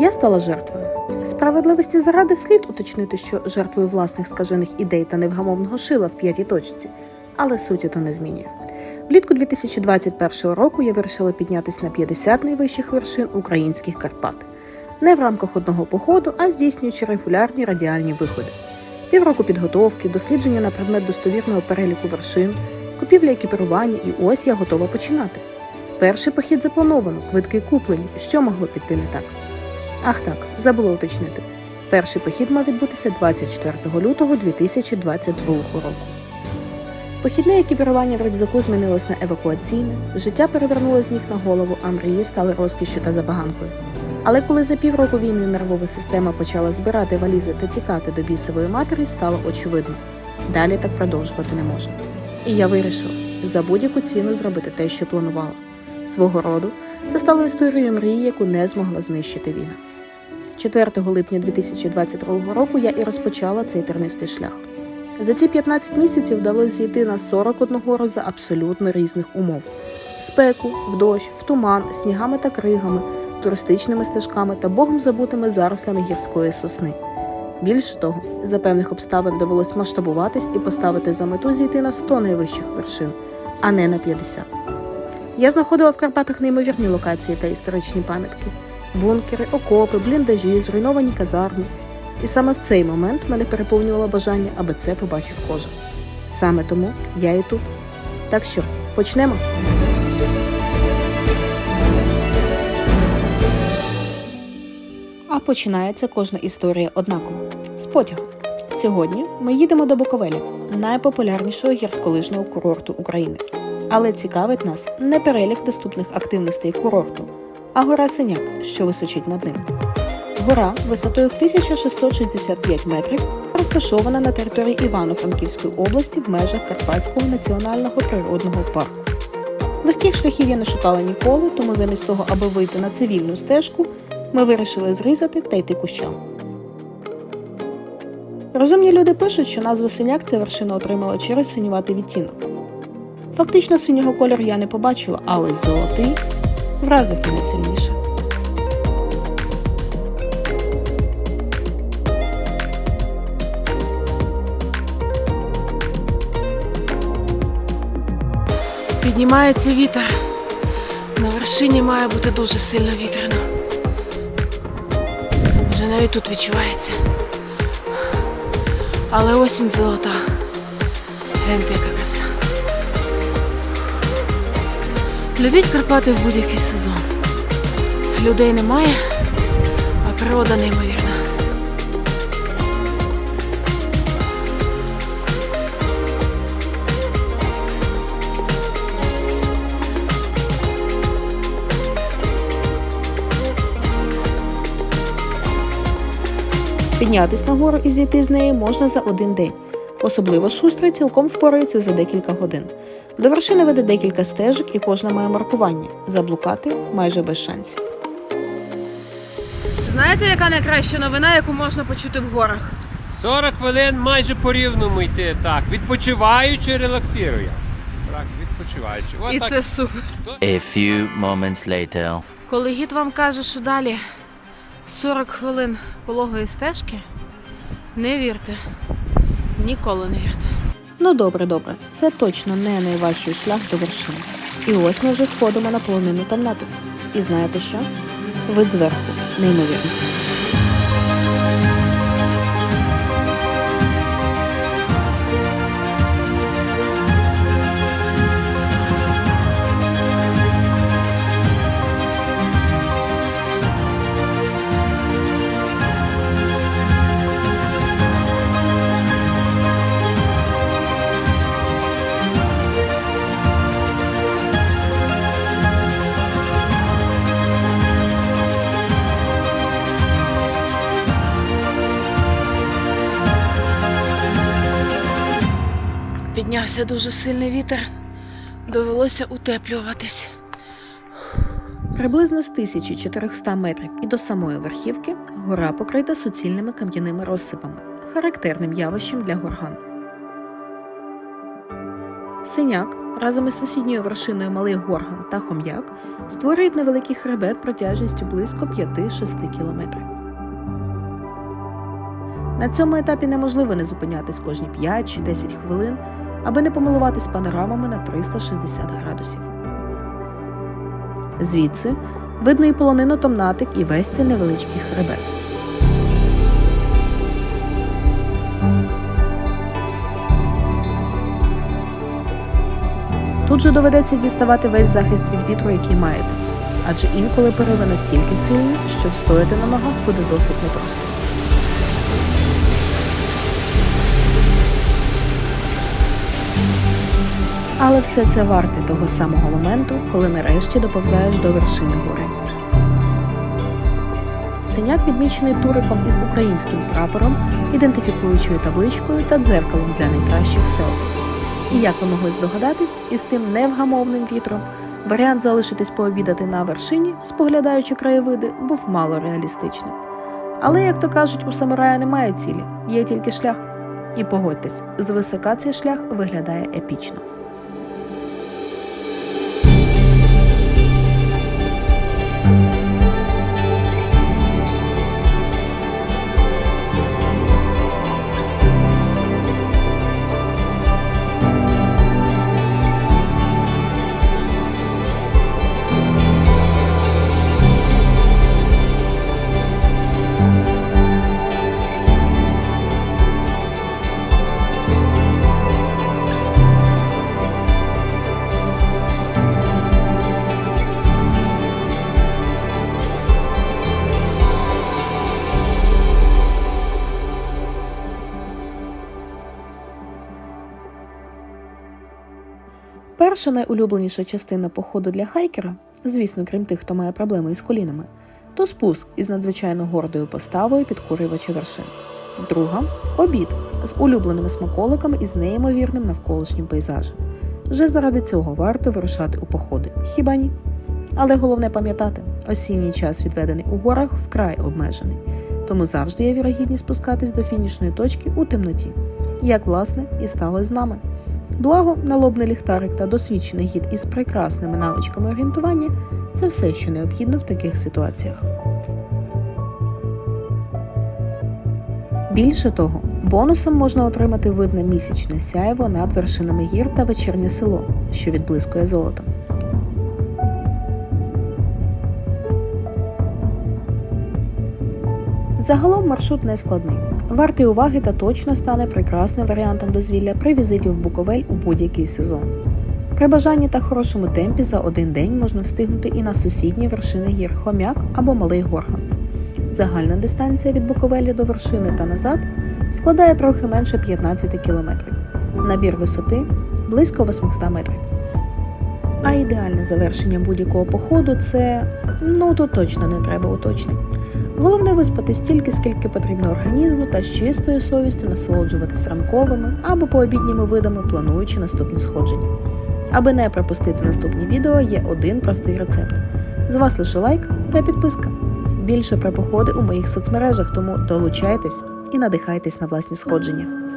Я стала жертвою. Справедливості заради слід уточнити, що жертвою власних скажених ідей та невгамовного шила в п'ятій точці, але суті то не змінює. Влітку 2021 року я вирішила піднятися на 50 найвищих вершин українських Карпат. Не в рамках одного походу, а здійснюючи регулярні радіальні виходи. Півроку підготовки, дослідження на предмет достовірного переліку вершин, купівля екіпірування, і ось я готова починати. Перший похід заплановано, квитки куплені. Що могло піти не так? Ах так, забула уточнити. Перший похід мав відбутися 24 лютого 2022 року. Похідне екіпірування в рюкзаку змінилось на евакуаційне, життя перевернуло з ніг на голову, а мрії стали розкішю та забаганкою. Але коли за півроку війни нервова система почала збирати валізи та тікати до бісової матері, стало очевидно. Далі так продовжувати не можна. І я вирішила за будь-яку ціну зробити те, що планувала. Свого роду це стало історією мрії, яку не змогла знищити війна. 4 липня 2022 року я і розпочала цей тернистий шлях. За ці 15 місяців вдалося зійти на 41 гору за абсолютно різних умов: спеку, в дощ, в туман, снігами та кригами, туристичними стежками та богом забутими зарослями гірської сосни. Більше того, за певних обставин довелось масштабуватись і поставити за мету зійти на 100 найвищих вершин, а не на 50. Я знаходила в Карпатах неймовірні локації та історичні пам'ятки: бункери, окопи, бліндажі, зруйновані казарми. І саме в цей момент мене переповнювало бажання, аби це побачив кожен. Саме тому я і тут. Так що, почнемо? А починається кожна історія однаково з потягу. Сьогодні ми їдемо до Буковеля, найпопулярнішого гірськолижного курорту України. Але цікавить нас не перелік доступних активностей курорту, а гора Синяк, що височить над ним. Гора висотою в 1665 метрів розташована на території Івано-Франківської області в межах Карпатського національного природного парку. Легких шляхів я не шукала ніколи, тому замість того, аби вийти на цивільну стежку, ми вирішили зрізати та йти кущам. Розумні люди пишуть, що назва синяк ця вершина отримала через синюватий відтінок. Фактично синього кольору я не побачила, а ось золотий вразив мене сильніше. Піднімається вітер. На вершині має бути дуже сильно вітряно. Вже навіть тут відчувається. Але осінь золота. Гляньте, яка краса. Любіть Карпати в будь-який сезон. Людей немає, а природа неймовірна. Піднятись на гору і зійти з неї можна за один день. Особливо шустрий цілком впорається за декілька годин. До вершини веде декілька стежок і кожна має маркування. Заблукати майже без шансів. Знаєте, яка найкраща новина, яку можна почути в горах? 40 хвилин майже по рівному йти, так, відпочиваючи, релаксирую. Так, відпочиваючи. От І так. це супер. A few moments later. Коли гід вам каже, що далі 40 хвилин пологої стежки, не вірте. Ніколи не вірте. Ну добре, добре, це точно не найважчий шлях до вершини. І ось ми вже сходимо на полонину Тамнатику. І знаєте що? Вид зверху, неймовірний. Піднявся дуже сильний вітер. Довелося утеплюватись. Приблизно з 1400 метрів і до самої верхівки гора покрита суцільними кам'яними розсипами, характерним явищем для горган. Синяк разом із сусідньою вершиною Малий Горган та Хом'як створюють невеликий хребет протяжністю близько 5-6 кілометрів. На цьому етапі неможливо не зупинятись кожні 5 чи 10 хвилин, аби не помилуватись панорамами на 360 градусів. Звідси видно і полонину Томнатик, і весь цей невеличкий хребет. Тут же доведеться діставати весь захист від вітру, який маєте, адже інколи пориви настільки сильні, що встояти на ногах буде досить непросто. Але все це варте того самого моменту, коли нарешті доповзаєш до вершини гори. Синяк відмічений туриком із українським прапором, ідентифікуючою табличкою та дзеркалом для найкращих селфі. І як ви могли здогадатись, із тим невгамовним вітром варіант залишитись пообідати на вершині, споглядаючи краєвиди, був мало реалістичним. Але, як то кажуть, у самурая немає цілі, є тільки шлях. І погодьтесь, звисока цей шлях виглядає епічно. Перша найулюбленіша частина походу для хайкера, звісно, крім тих, хто має проблеми із колінами, то спуск із надзвичайно гордою поставою підкурювача вершин. Друга обід з улюбленими смаколиками і з неймовірним навколишнім пейзажем. Вже заради цього варто вирушати у походи, хіба ні? Але головне пам'ятати, осінній час, відведений у горах, вкрай обмежений, тому завжди є вірогідність спускатись до фінішної точки у темноті, як власне і стало з нами. Благо, налобний ліхтарик та досвідчений гід із прекрасними навичками орієнтування це все, що необхідно в таких ситуаціях. Більше того, бонусом можна отримати видне місячне сяйво над вершинами гір та вечірнє село, що відблискує золотом. Загалом маршрут не складний. Вартий уваги та точно стане прекрасним варіантом дозвілля при візиті в Буковель у будь-який сезон. При бажанні та хорошому темпі за один день можна встигнути і на сусідні вершини гір Хомяк або Малий Горган. Загальна дистанція від Буковелі до вершини та назад складає трохи менше 15 кілометрів. Набір висоти близько 800 метрів. А ідеальне завершення будь-якого походу це ну тут точно не треба уточнень. Головне виспати стільки, скільки потрібно організму та з чистою совістю насолоджуватись ранковими або пообідніми видами, плануючи наступні сходження. Аби не пропустити наступні відео, є один простий рецепт. З вас лише лайк та підписка. Більше про походи у моїх соцмережах, тому долучайтесь і надихайтесь на власні сходження.